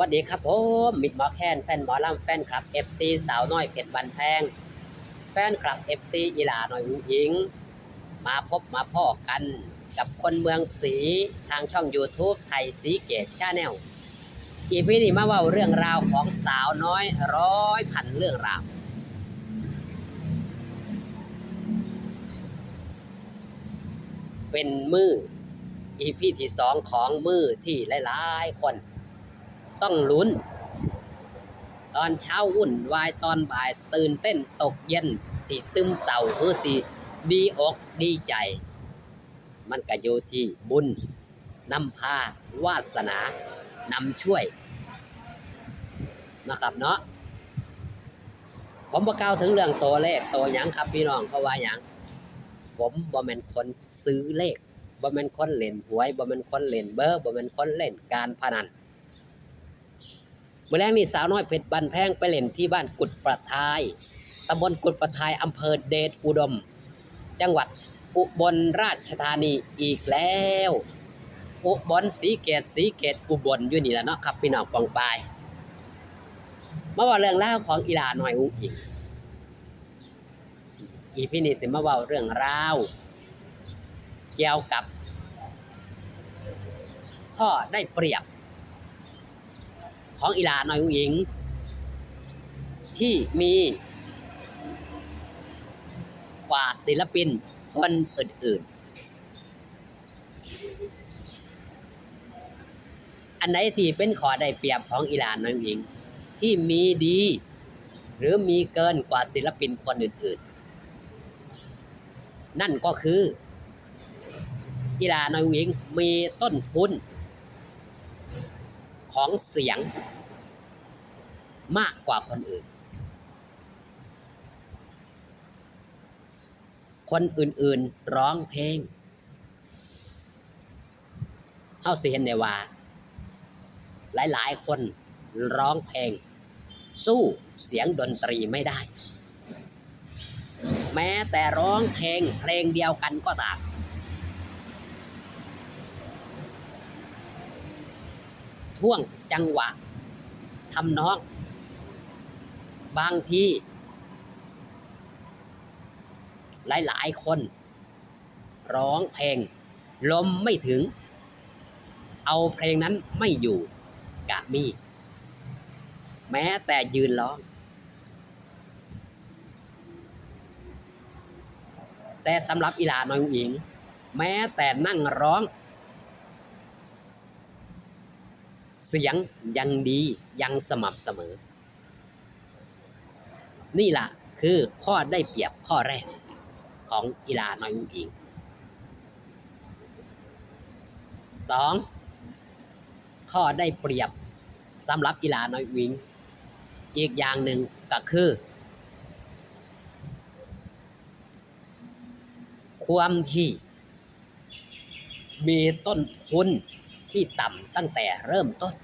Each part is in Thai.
วัสดีครับผมมิดหมอแคนแฟนหมอลำแฟนคลับ FC สาวน้อยเพชรบันแพง แฟนคลับ FC อีหลาหน่อยหญิง มาพบมาพ่อกันกับคนเมืองสีทางช่อง YouTube ไทยสีเกตชาแนลอีพีนี้มาว่าเรื่องราวของสาวน้อยร้อยพันเรื่องราวเป็นมืออีพีที่สองของมือที่หลายๆคน ต้องลุ้น ตอนเช้าวุ่นวายตอนบ่ายตื่นเต้นตกเย็นสิซึมเศร้าหรือสิดีอกดีใจ มันก็อยู่ที่บุญนำพาวาสนานำช่วย นะครับเนาะผมบอกล่าวถึงเรื่องตัวเลขตัวหยังครับพี่น้องเพราะว่าหยังผมบ่แม่นคนซื้อเลขบ่แม่นคนเล่นหวยบ่แม่นคนเล่นเบอร์บ่แม่นคนเล่นการพนัน เมื่อแรกนี่สาวน้อยเพชรบันแพงไปเล่นที่บ้านกุดประทายตำบลกุดประทายอำเภอเดชอุดม จังหวัดอุบลราชธานีอีกแล้ว อุบลสีเกตสีเกตอุบลอยู่นี่แหละเนาะครับพี่น้องปองปายมาว่าเรื่องราวของอีหลาหน่อยอุ้งอิงอีพี่นี่สิมาว่าเรื่องราวเกี่ยวกับ ข้อได้เปรียบ ของอีหลาหน่อยอุ้งอิง ที่มีกว่าศิลปินคนอื่นๆ อันไหนที่เป็นขอได้เปรียบของอีหลาหน่อยอุ้งอิง ที่มีดี หรือมีเกินกว่าศิลปินคนอื่นๆ นั่นก็คืออีหลาหน่อยอุ้งอิงมีต้นทุน ของเสียงมากกว่าคนอื่น คนอื่นๆร้องเพลงเฮาสิเห็นได้ว่า หลายๆ คนร้องเพลง สู้เสียงดนตรีไม่ได้ แม้แต่ร้องเพลงเพลงเดียวกันก็ตาม ท่วงจังหวะทำนอง บางทีหลาย ๆ คน ร้องเพลงลมไม่ถึง เอาเพลงนั้นไม่อยู่กะมี แม้แต่ยืนร้อง แต่สำหรับอีหลาน้อยหญิง แม้แต่นั่งร้อง เสียงยังดียังสม่ำเสมอ นี่ล่ะคือข้อได้เปรียบข้อแรกของอีลาน้อยอุ๋งอิงสองข้อได้เปรียบสำหรับอีลาน้อยอุ๋งอิง อีกอย่างหนึ่งก็คือ ความที่มีต้นทุน ที่ต่ำตั้งแต่เริ่มต้น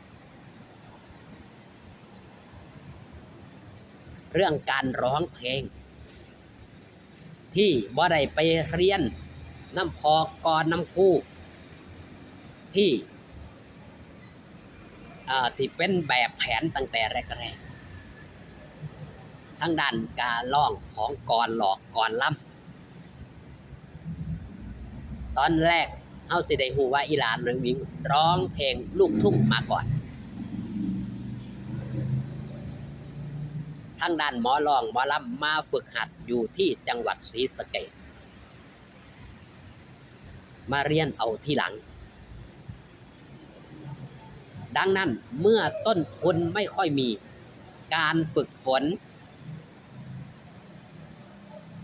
เรื่องการร้องเพลง ที่บ่ได้ไปเรียนน้ำพอกรน้ำคู่ ที่อ่าที่เป็นแบบแผนตั้งแต่แรกๆทั้งด้านการร้องของกรหลอกกรล่ำตอนแรก เฮาสิได้ฮู้ว่าอีหลานเริงวิงร้องเพลงลูกทุ่งมาก่อนทางด้านหมอลองหมอลำมาฝึกหัดอยู่ที่จังหวัดศรีสะเกษมาเรียนเอาที่หลัง ดังนั้นเมื่อต้นทุนไม่ค่อยมีการฝึกฝน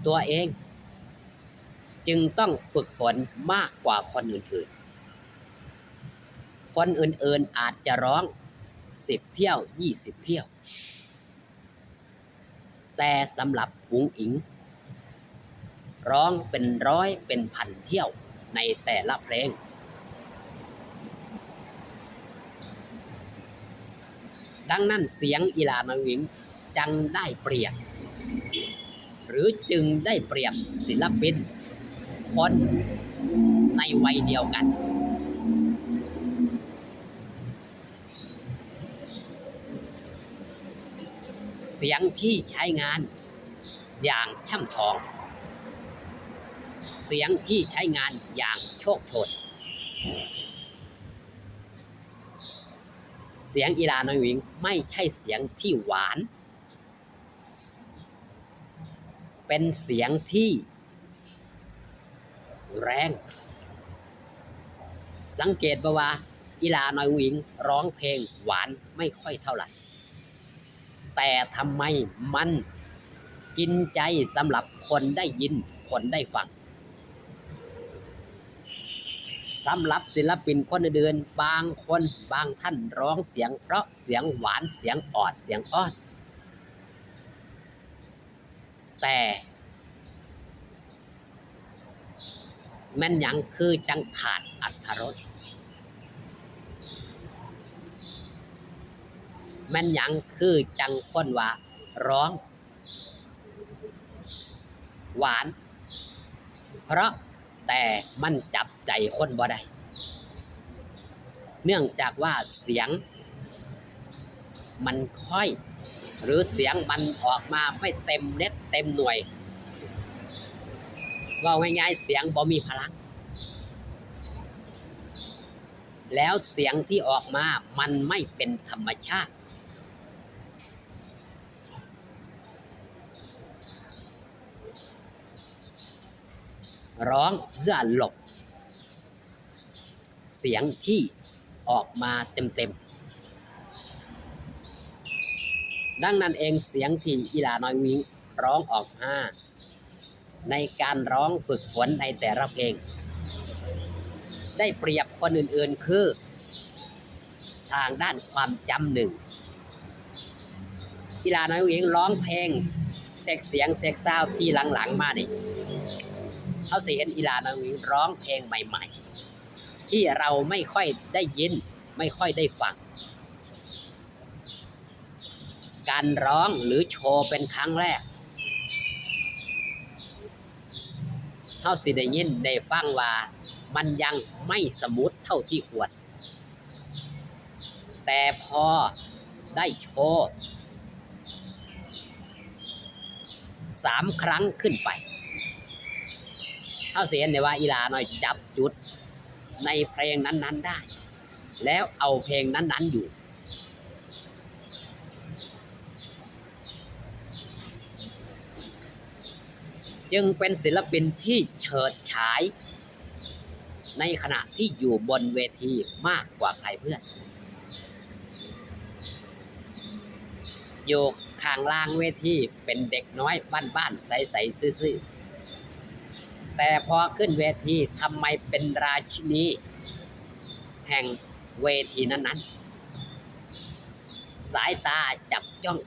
ตัวเอง จึงต้องฝึกฝนมากกว่าคนอื่นๆ คนอื่นๆอาจจะร้องสิบเที่ยวยี่สิบเที่ยว แต่สำหรับอุ๋งอิง ร้องเป็นร้อยเป็นพันเที่ยวในแต่ละเพลง ดังนั้นเสียงอีลานาวิงจังได้เปรียบ หรือจึงได้เปรียบศิลปิน คนในวัยเดียวกัน เสียงที่ใช้งานอย่างช่ำชอง เสียงที่ใช้งานอย่างโชคโชนเสียงอีลาน้อยวิงไม่ใช่เสียงที่หวาน เป็นเสียงที่ แรง สังเกตบ่ว่าอีลาน้อยวิงร้องเพลงหวานไม่ค่อยเท่าไหร่ แต่ทำไมมันกินใจสำหรับคนได้ยิน คนได้ฟังสำหรับศิลปินคนอื่นบางคนบางท่านร้องเสียง เพราะเสียงหวานเสียงออดเสียงอ้อนแต่ แม่นยังคือจังขาดอัธรสแม่นยังคือจังคนว่าร้อง หวาน เพราะแต่มันจับใจคนบ่ได้ เนื่องจากว่าเสียง มันค่อย หรือเสียงมันออกมาไม่เต็มเน็ตเต็มหน่วย ว่าง่ายๆเสียงบ่มีพลัง แล้วเสียงที่ออกมามันไม่เป็นธรรมชาติ ร้องเพื่อหลบ เสียงที่ออกมาเต็มๆ ดังนั้นเองเสียงที่อีลาน้อยวิงร้องออกมา ในการร้องฝึกฝนในแต่ละเพลง ได้เปรียบคนอื่นๆคือ ทางด้านความจำหนึ่งอีลาน้อยวิงร้องเพลงเซ็กเสียงเซ็กซาวด์ที่หลังๆมานี่เขาสิเห็นอีลานาวิงร้องเพลงใหม่ ๆ ที่เราไม่ค่อยได้ยิน ไม่ค่อยได้ฟังการร้องหรือโชว์เป็นครั้งแรกเขาสิได้ยินได้ฟังว่ามันยังไม่สมูทเท่าที่ควร แต่พอได้โชว์สามครั้งขึ้นไปเขาเสียนแต่ว่าอีลาหน่อยจับจุดในเพลงนั้น ๆได้ แล้วเอาเพลงนั้น ๆอยู่ จึงเป็นศิลปินที่เฉิดฉาย ในขณะที่อยู่บนเวทีมากกว่าใครเพื่อนโยกข้างล่างเวทีเป็นเด็กน้อยบ้านๆใสๆซื่อๆ แต่พอขึ้นเวทีทำไมเป็นราชินี แห่งเวทีนั้นๆ สายตาจับจ้อง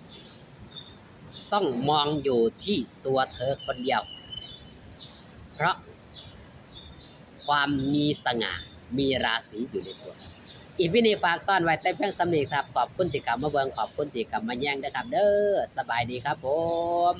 ต้องมองอยู่ที่ตัวเธอคนเดียว เพราะความมีสง่า มีราศีอยู่ในตัว อีพี่นี่ฝากต้อนไว้แต่เพียงสำนีครับ ขอบคุณที่กลับมาเบิงขอบคุณที่กลับมาแย่งนะครับ เด้อ สบายดีครับผม